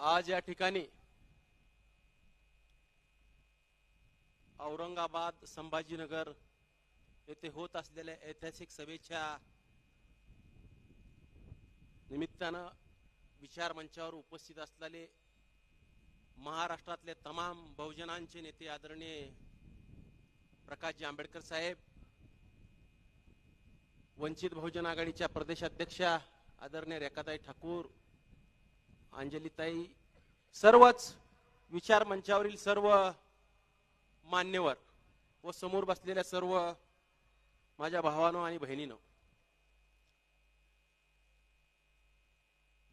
आज या ठिकाणी औरंगाबाद संभाजीनगर येथे होत असलेल्या ऐतिहासिक सभेच्या निमित्तानं विचार मंचावर उपस्थित असलेले महाराष्ट्रातले तमाम बहुजनांचे नेते आदरणीय प्रकाशजी आंबेडकर साहेब वंचित बहुजन आघाडीच्या प्रदेशाध्यक्षा आदरणीय रेखाताई ठाकूर अंजलीताई सर्वच विचार मंचावरील सर्व मान्यवर व समोर बसलेल्या सर्व माझ्या भावानो आणि बहिणीनं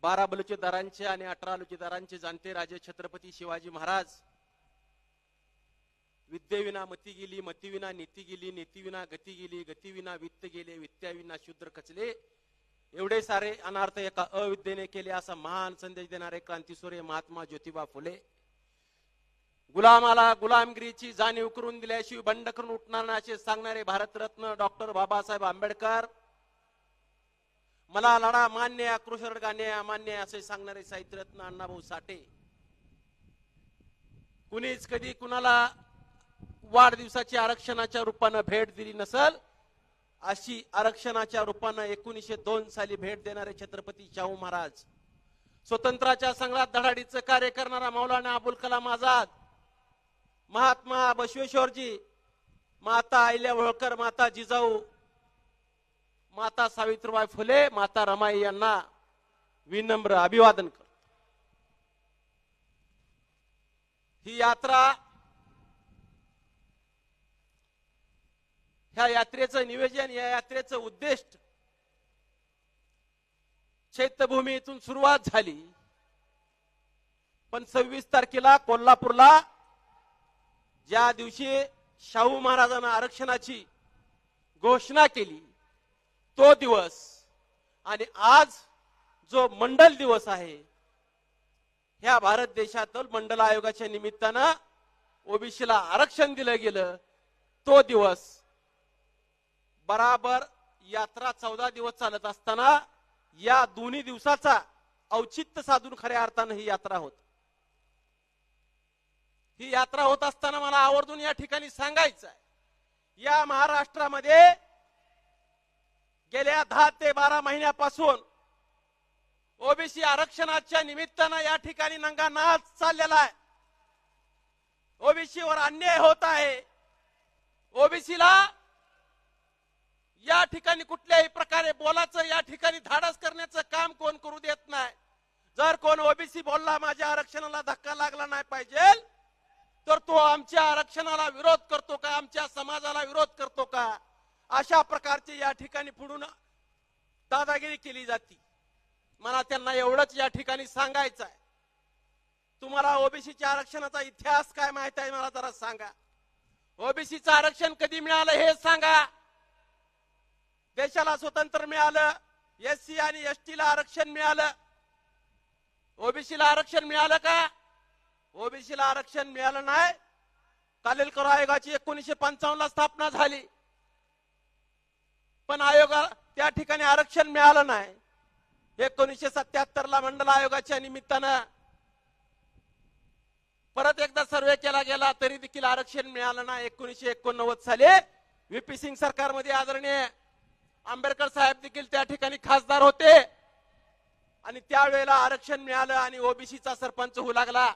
बारा बलुचेदारांचे आणि अठरा बलुचेदारांचे जाणते राजे छत्रपती शिवाजी महाराज. विद्येविना मती गेली मतीविना नीती गेली नीतीविना गती गेली गतीविना वित्त गेले वित्त्याविना शूद्र कचले एवढे सारे अनार्थ एका अविद्येने केले असा महान संदेश देणारे क्रांतीसूर्य महात्मा ज्योतिबा फुले. गुलामाला गुलामगिरीची जाणीव करून दिल्याशिवाय बंड करून उठणार नाही असे सांगणारे भारतरत्न डॉक्टर बाबासाहेब आंबेडकर. मला लढा मान्य कृष्ण गाणे अमान्य असे सांगणारे साहित्यरत्न अण्णाभाऊ साठे. कुणीच कधी कुणाला वाढदिवसाची आरक्षणाच्या रूपानं भेट दिली नसल अशी आरक्षणाच्या रूपानं एकोणीसशे दोन साली भेट देणारे छत्रपती शाहू महाराज. स्वतंत्राच्या संग्रात धडाडीचं कार्य करणारा मौलाना अबुल कलाम आझाद महात्मा बसवेश्वरजी माता अहिल्या होळकर माता जिजाऊ माता सावित्रीबाई फुले माता रमाई यांना विनम्र अभिवादन कर ही यात्रा ह्या यात्रेचं नियोजन या यात्रेचं उद्दिष्ट चैत्यभूमीतून सुरुवात झाली. पण सव्वीस तारखेला कोल्हापूरला ज्या दिवशी शाहू महाराजांना आरक्षणाची घोषणा केली तो दिवस आणि आज जो मंडल दिवस आहे ह्या भारत देशातील मंडल आयोगाच्या निमित्तानं ओबीसीला आरक्षण दिलं गेलं तो दिवस बराबर यात्रा चौदा दिवस चालत असताना या दोन्ही दिवसाचा औचित्य साधून खऱ्या अर्थानं ही यात्रा होत. ही यात्रा होत असताना मला आवर्जून या ठिकाणी सांगायचं आहे या महाराष्ट्रामध्ये गेल्या दहा ते बारा महिन्यापासून ओबीसी आरक्षणाच्या निमित्तानं या ठिकाणी नंगा नाच चाललेला आहे. ओबीसीवर अन्याय होत आहे. ओबीसीला या ठिकाणी कुठल्याही प्रकारे बोलाचं या ठिकाणी धाडस करण्याचं काम कोण करू देत नाही. जर कोण ओबीसी बोलला माझ्या आरक्षणाला धक्का लागला नाही पाहिजे तर तो आमच्या आरक्षणाला विरोध करतो का? आमच्या समाजाला विरोध करतो का? अशा प्रकारचे या ठिकाणी पुढून दादागिरी केली जाते. मला त्यांना एवढंच या ठिकाणी सांगायचं आहे तुम्हाला ओबीसीच्या आरक्षणाचा इतिहास काय माहीत आहे? मला जरा सांगा. ओबीसीचं आरक्षण कधी मिळालं हे सांगा. देशाला स्वतंत्र मिळालं एस सी आणि एस टीला आरक्षण मिळालं. ओबीसीला आरक्षण मिळालं का? ओबीसीला आरक्षण मिळालं नाही. कालेलकर आयोगाची एकोणीशे पंचावन्न ला स्थापना झाली. पण आयोगा त्या ठिकाणी आरक्षण मिळालं नाही. एकोणीसशे सत्याहत्तर ला मंडल आयोगाच्या निमित्तानं परत एकदा सर्वे केला गेला तरी देखील आरक्षण मिळालं नाही. एकोणीसशे एकोणनव्वद साली व्हीपी सिंग सरकारमध्ये आदरणीय आंबेडकर साहेब देखील त्या ठिकाणी खासदार होते. आणि त्यावेळेला आरक्षण मिळालं आणि ओबीसीचा सरपंच होऊ लागला.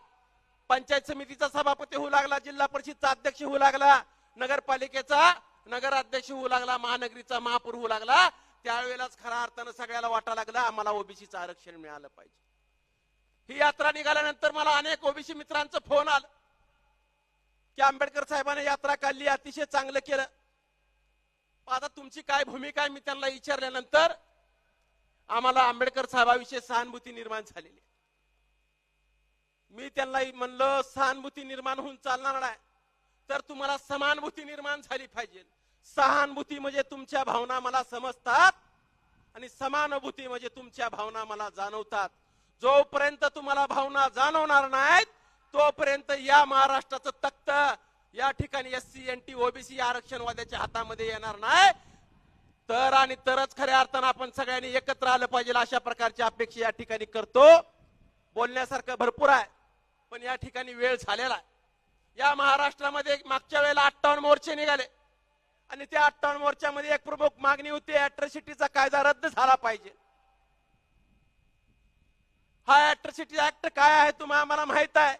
पंचायत समितीचा सभापती होऊ लागला जिल्हा परिषदचा अध्यक्ष होऊ लागला नगरपालिकेचा नगराध्यक्ष होऊ लागला महानगरीचा महापौर होऊ लागला. त्यावेळेलाच खऱ्या अर्थानं सगळ्याला वाटा लागला आम्हाला ओबीसीचं आरक्षण मिळालं पाहिजे. ही यात्रा निघाल्यानंतर मला अनेक ओबीसी मित्रांचं फोन आलं की आंबेडकर साहेबांनी यात्रा काढली अतिशय चांगलं केलं. आता तुमची काय भूमिका आहे मी त्यांना विचारल्यानंतर आम्हाला आंबेडकर साहेबाविषयी सहानुभूती निर्माण झालेली आहे. मी त्यांना म्हणलं सहानुभूती निर्माण होऊन चालणार नाही. तर तुम्हाला समानुभूती निर्माण झाली पाहिजे. सहानुभूती म्हणजे तुमच्या भावना मला समजतात आणि समानुभूती म्हणजे तुमच्या भावना मला जाणवतात. जोपर्यंत तुम्हाला भावना जाणवणार नाहीत तोपर्यंत या महाराष्ट्राचं तख्त या ठिकाणी S C N T OBC आरक्षणवाद्याच्या हातामध्ये येणार नाही. तर आणि तरच खऱ्या अर्थानं आपण सगळ्यांनी एकत्र आलं पाहिजे अशा प्रकारची अपेक्षा या ठिकाणी करतो. बोलण्यासारखं भरपूर आहे पण या ठिकाणी वेळ झालेला आहे. या महाराष्ट्रामध्ये मागच्या वेळेला अठ्ठावन्न मोर्चे निघाले. आणि त्या अठ्ठावन्न मोर्चामध्ये एक प्रमुख मागणी होती अॅट्रॉसिटीचा कायदा रद्द झाला पाहिजे. हा अॅट्रॉसिटी ऍक्ट काय आहे तुम्हाला आम्हाला माहीत आहे.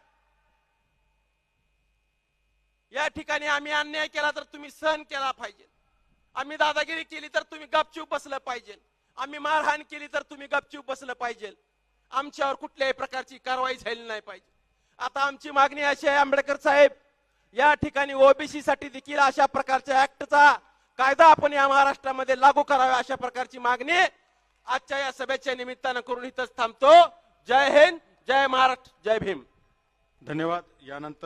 या ठिकाणी आम्ही अन्याय केला तर तुम्ही सहन केला पाहिजे. आम्ही दादागिरी केली तर तुम्ही गपचूप बसलं पाहिजे. आम्ही मारहाण केली तर तुम्ही गपचूप बसलं पाहिजे. आमच्यावर कुठल्याही प्रकारची कारवाई झाली नाही पाहिजे. आता आमची मागणी अशी आहे आंबेडकर साहेब या ठिकाणी ओबीसी साठी देखील अशा प्रकारच्या ऍक्टचा कायदा आपण या महाराष्ट्रामध्ये लागू करावा अशा प्रकारची मागणी आजच्या या सभेच्या निमित्तानं करून इथंच थांबतो. जय हिंद जय महाराष्ट्र जय भीम. धन्यवाद. यानंतर